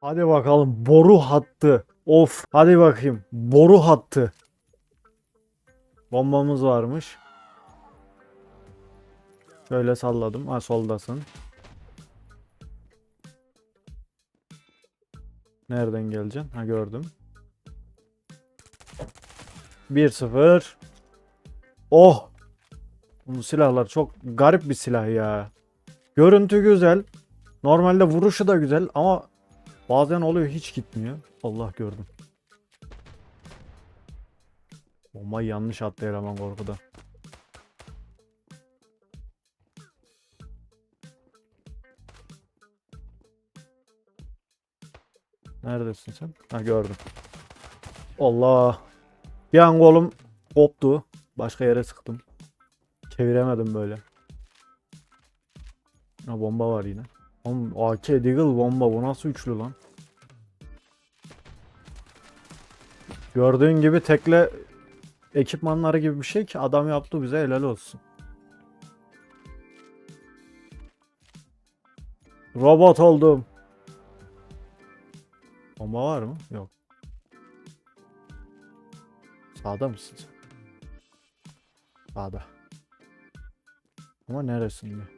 Hadi bakalım boru hattı. Of hadi bakayım boru hattı. Bombamız varmış. Şöyle salladım. Ha soldasın. Nereden geleceksin? Ha gördüm. 1-0. Oh! Bu silahlar çok garip bir silah ya. Görüntü güzel. Normalde vuruşu da güzel ama bazen oluyor hiç gitmiyor. Allah gördüm. Bombayı yanlış attı eleman korkudan. Neredesin sen? Ha gördüm. Allah. Bir an kolum koptu. Başka yere sıktım. Çeviremedim böyle. Ha bomba var yine. Oğlum AK Deagle bomba bu nasıl üçlü lan? Gördüğün gibi tekle ekipmanları gibi bir şey ki adam yaptı bize helal olsun. Robot oldum. Bomba var mı? Yok. Sağda mısın sen? Sağda. Ama neresinde?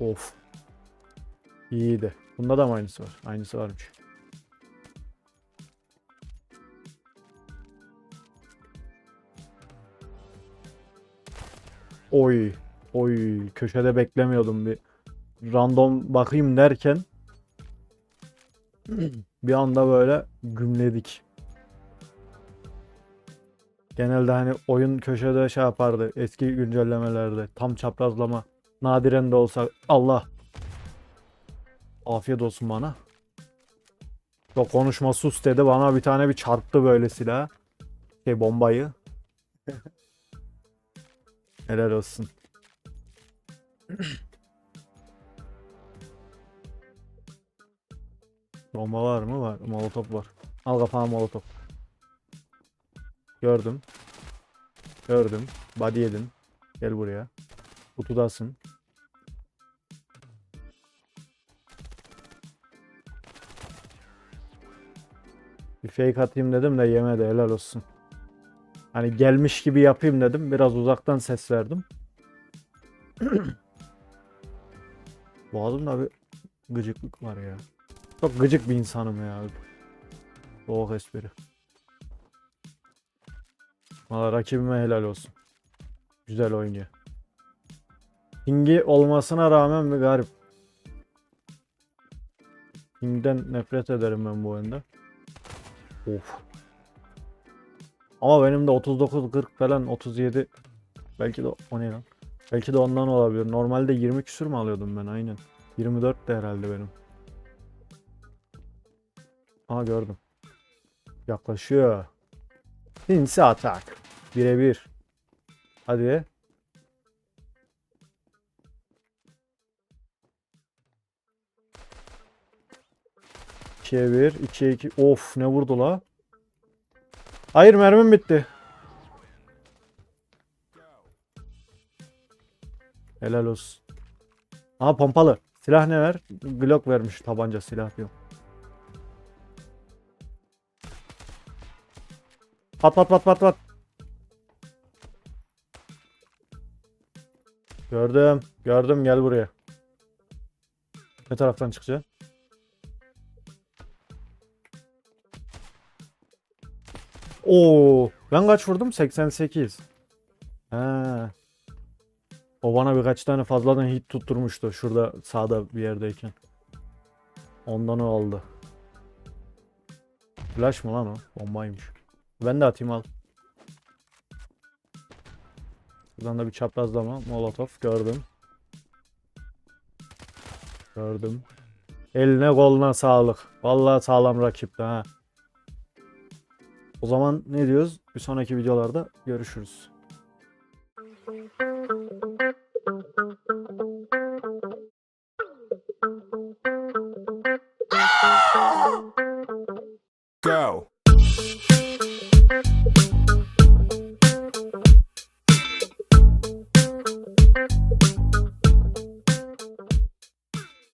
Of. İyiydi. Bunda da mı aynısı var? Aynısı varmış. Oy. Oy. Köşede beklemiyordum bir. Random bakayım derken bir anda böyle gümledik. Genelde hani oyun köşede şey yapardı eski güncellemelerde tam çaprazlama nadiren de olsa Allah afiyet olsun bana. Çok konuşma sus dedi bana bir tane bir çarptı böyle silah şey bombayı. Helal olsun. Bomba var mı? Var. Molotof var. Al kafana molotof. Gördüm. Gördüm. Body yedin. Gel buraya. Kutudasın. Bir fake atayım dedim de yemedi helal olsun. Hani gelmiş gibi yapayım dedim. Biraz uzaktan ses verdim. Boğazımda bir gıcıklık var ya. Çok gıcık bir insanım ya. Soğuk espri. Valla rakibime helal olsun. Güzel oynuyor. Pingi olmasına rağmen bir garip. Ping'den nefret ederim ben bu oyunda. Of. Ama benim de 39 40 falan 37 belki de o ne lan? Belki de ondan olabilir. Normalde 20 küsür mü alıyordum ben aynen. 24 de herhalde benim. Aa gördüm. Yaklaşıyor. Sinsi atak. Birebir. Hadi. İkiye bir, ikiye iki. Of ne vurdu la? Hayır mermim bitti. Helal olsun. Aha pompalı. Silah ne ver? Glock vermiş tabanca silah diyor. Pat pat pat pat pat. Gördüm. Gördüm gel buraya. Ne taraftan çıkacaksın? Oo, ben kaç vurdum? 88. He. O bana birkaç tane fazladan hit tutturmuştu şurada sağda bir yerdeyken. Ondan o oldu. Flash mı lan o? Bombaymış. Ben de atayım al. Buradan da bir çaprazlama. Molotof gördüm. Gördüm. Eline koluna sağlık. Vallahi sağlam rakipti ha. O zaman ne diyoruz? Bir sonraki videolarda görüşürüz. Go.